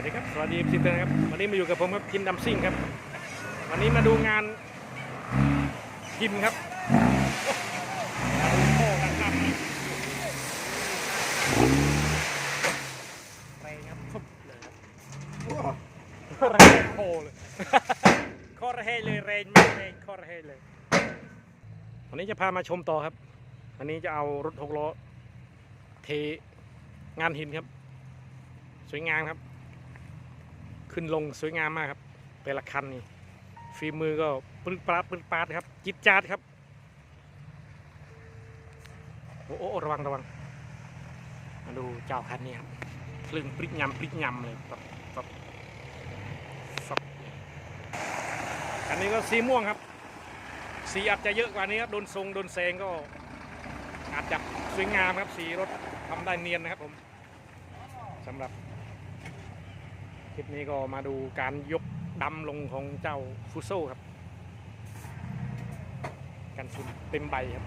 วัสดีครับ สวัสดีพี่เตือนครับ วันนี้มาอยู่กับผมครับทินดำซิ่งครับ วันนี้มาดูงานพิมพ์ครับโค้กันครับไปครับฟุบเลยครับแรงโคเลยคตรเฮเลยเรงมากเรงโคตรเฮเลย วันนี้จะพามาชมต่อครับวันนี้จะเอารถหกล้อเทงานหินครับ สวยงามครับ ขึ้นลงสวยงามมากครับ แต่ละคันนี่ฝีมือก็ปึ้งปราดปึ้งปราดครับ จิตจาดครับโอ้โอ้ระวังระวังมาดูเจ้าคันนี้ครับคลึงปริ๊กยำปริ๊กยำเลยปับปับปับคันนี้ก็สีม่วงครับ สีอาจจะเยอะกว่านี้ครับโดนทรงโดนแซงก็อาจจะสวยงามครับสีรถทำได้เนียนนะครับผมสำหรับ ลิปนี้ก็มาดูการยกดำลงของเจ้าฟูโซครับ กันฝุ่นเต็มใบครับ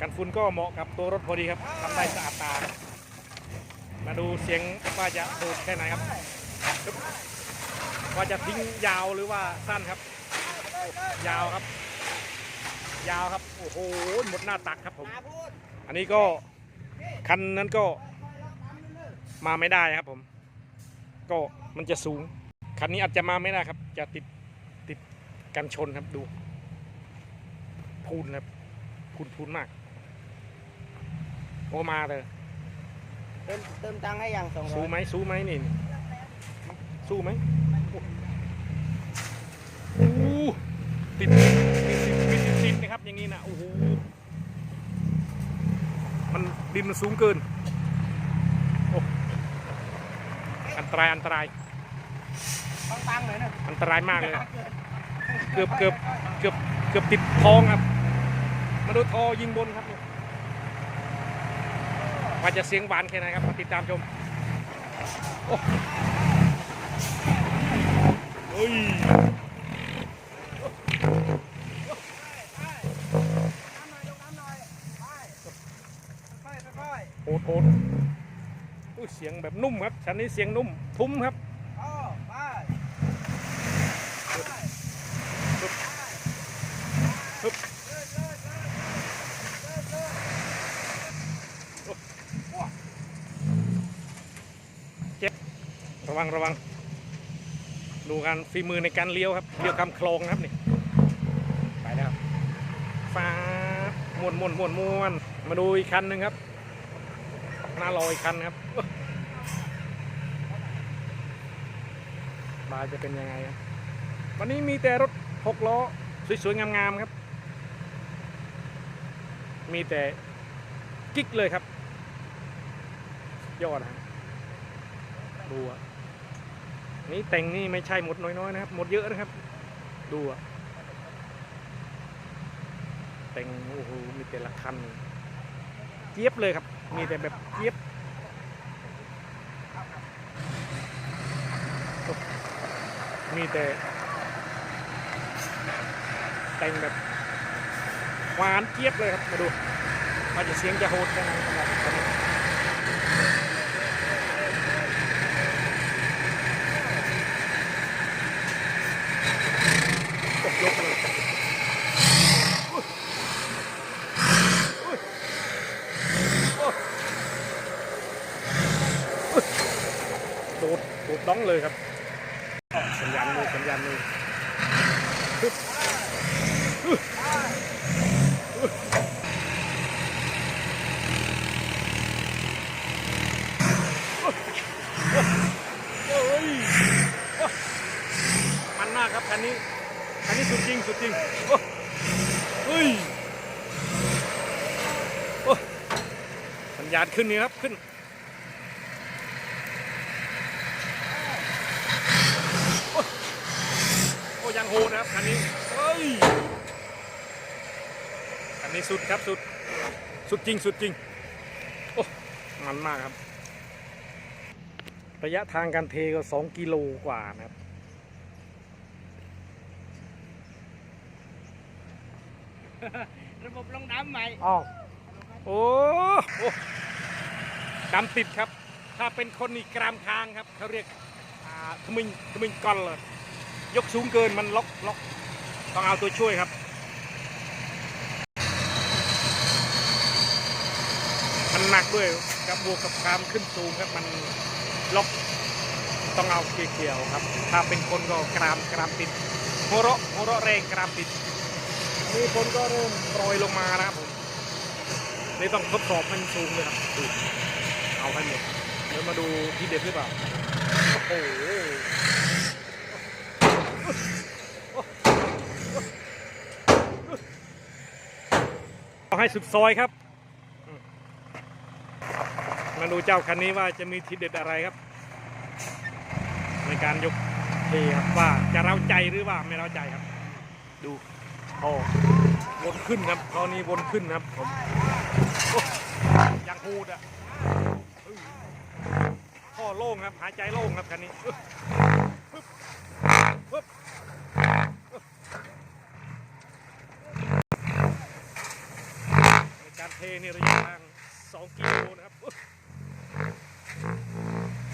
กันฝุ่นก็เหมาะกับตัวรถพอดีครับทำได้สะอาดตา มาดูเสียงว่าจะโดดแค่ไหนครับ ว่าจะทิ้งยาวหรือว่าสั้นครับ ยาวครับ ยาวครับ โอ้โห หมดหน้าตักครับผม อันนี้ก็คันนั้นก็มาไม่ได้ครับผม ก็มันจะสูง คันนี้อาจจะมาไม่ได้ครับ จะติดติดกันชนครับดู พูนครับพูนพูนมากโอมาเลยเติมเติมตังค์ให้ยังสองร้สู้อยไหมสู้ไหมนี่สู้ไหมโอ้โหติดติดติดติดติดนะครับอย่างนี้นะโอ้โหมันดินมันสูงเกิน โอ้อัน ตรายอันตรายต้องตังค์เลยนะอันตรายมากเลย เกือบเกือบเกือบเกือบติดท้องครับ มาดูทอยิงบนครับเนี่ยว่าจะเสียงหวานแค่ไหนครับมาติดตามชมโอ้เฮ้ยโหดโหดอุ้ย เสียงแบบนุ่มครับชั้นนี้เสียงนุ่ม ทุ้มครับฮึบเจ็บระวังระวัง ดูการฝีมือในการเลี้ยวครับเลี้ยวคำโคลงครับนี่ไปแล้วครับฟ้าม้วนม้วนม้วนม้วนมาดูอีกคันหนึ่งครับหน้ารออีกคันครับ บาจะเป็นยังไงครับวันนี้มีแต่รถหกล้อสวยๆงามๆครับ มีแต่กิ๊กเลยครับ ยอดนะดูอะนี่แต่งนี่ไม่ใช่หมดน้อยๆนะครับหมดเยอะนะครับ ดูอะแต่งโอ้โหมีแต่ละคันเจี๊ยบเลยครับ มีแต่แบบเจี๊ยบ มีแต่แต่งแบบหวานเจี๊ยบเลยครับ มาดูว่าจะเสียงจะโหดแค่ไหนสำหรับคันนี้ตกยกเลยโดดโดดน้องเลยครับ สัญญาณมือสัญญาณมือ เฮ้ยโอ้มันมากครับคันนี้คันนี้ สุดจริงสุดจริงโอ้เฮ้ยโอ้สัญญาณขึ้นนี่ครับขึ้นโอ้โอ้ยังโหนะครับคันนี้เฮ้ยคันนี้สุดครับสุดสุดจริงสุดจริงโอ้มันมากครับ ระยะทางการเทก็สองกิโลกว่านะครับ ระบบลงน้ำใหม่อ้าวโอ้โอ้ดำติดครับ ถ้าเป็นคนอีกกรามคางครับเขาเรียกทมิงทมิงก้อนเลยยกสูงเกินมันล็อกล็อกต้องเอาตัวช่วยครับ มันหนักด้วยกับบวกกับความขึ้นสูงครับมันล็อกต้องเอาเกี่ยวๆครับ ถ้าเป็นคนก็กรามกรามติดโมโระโมโระแรงกรามติด มีคนก็เริ่มโปรยลงมานะครับผมนี่ต้องทดสอบมันสูงเลยครับดูเอาให้หมดเดี๋ยวมาดูที่เด็ดหรือเปล่าโอ้โหให้สุดซอยครับมาดูเจ้าคันนี้ว่าจะมีทีเด็ดอะไรครับ ในการยกเทครับว่าจะเร้าใจหรือว่าไม่เร้าใจครับ ดู โอ้วนขึ้นครับคราวนี้วนขึ้นครับผมยังพูดอะพ่อโล่งครับหายใจโล่งครับคันนี้ปึ๊บปึ๊บการเทนี่ระยะทาง2กิโลนะครับ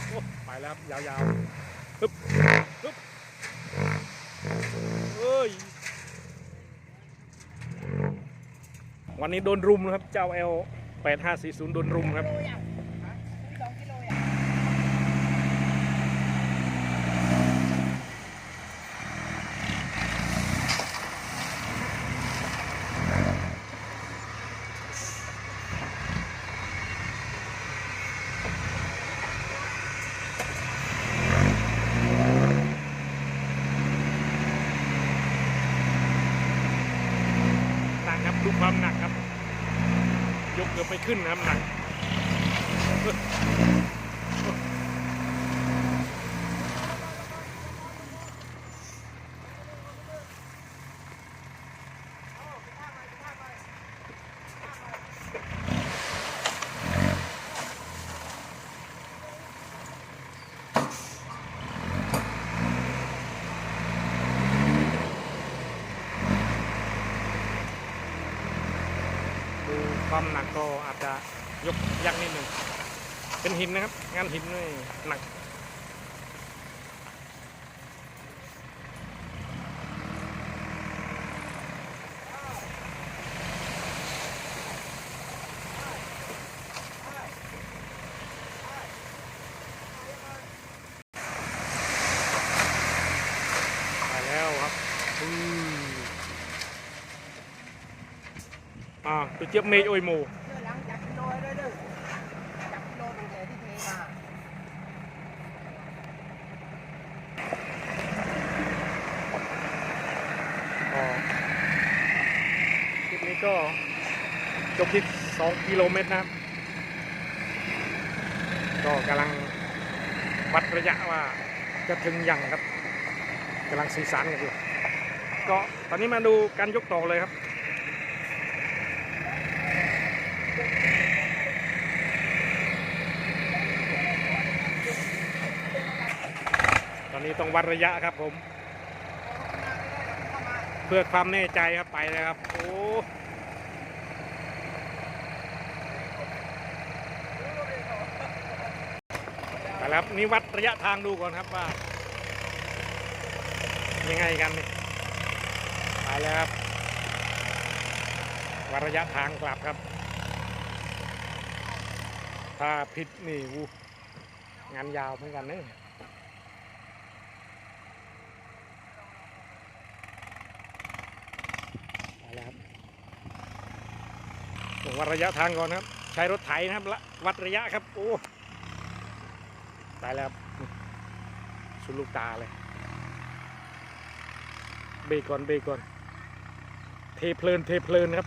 โอ้ไปแล้วยาวๆฮึบฮึบเอ้ย วันนี้โดนรุมนะครับ เจ้า L 8540โดนรุมครับ สองกิโลอะ หนักครับดูความหนักครับ ยกเกือบไป ขึ้นนะครับหนัก ดู ความหนักก็อาจจะยกยากนิดหนึ่งเป็นหินนะครับ งานหินนี่หนัก ไปแล้วครับอืม อ่าตัวเจี๊ยบเมย์โอยหมูเดี๋ยวหลังจากกิโลเลยเด้อจับกิโลตั้งแต่ที่เทมาก็คลิปนี้ก็จบที่ 2 กิโลเมตรนะครับ ก็กำลังวัดระยะว่าจะถึงยังครับกำลังสื่อสารกันอยู่ก็ตอนนี้มาดูการยกต่อเลยครับ ตอนนี้ต้องวัดระยะครับผม เพื่อความแน่ใจครับไปเลยครับ โอ้ไปแล้วครับนี่วัดระยะทางดูก่อนครับว่า ยังไงกันนี่ไปแล้วครับวัดระยะทางกลับครับ ถ้าผิดนี่วูงานยาวเหมือนกันเนอะไปแล้วครับวัดระยะทางก่อนครับ ใช้รถไถนะครับละวัดระยะครับ โอ้ตายแล้วสุดลูกตาเลย เบรกก่อนเบรกก่อน เทเพลินเทเพลินครับ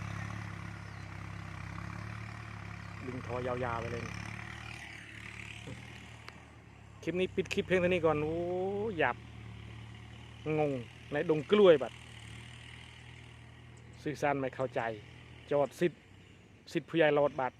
ดึงทอยาวๆไปเลย คลิปนี้ปิดคลิปเพลงเท่านี้ก่อน โอ้หยับ งง ในดงกล้วยบัดสื่อสารไม่เข้าใจ จอดสิทธิ์สิทธิ์ผู้ใหญ่รอดบัตร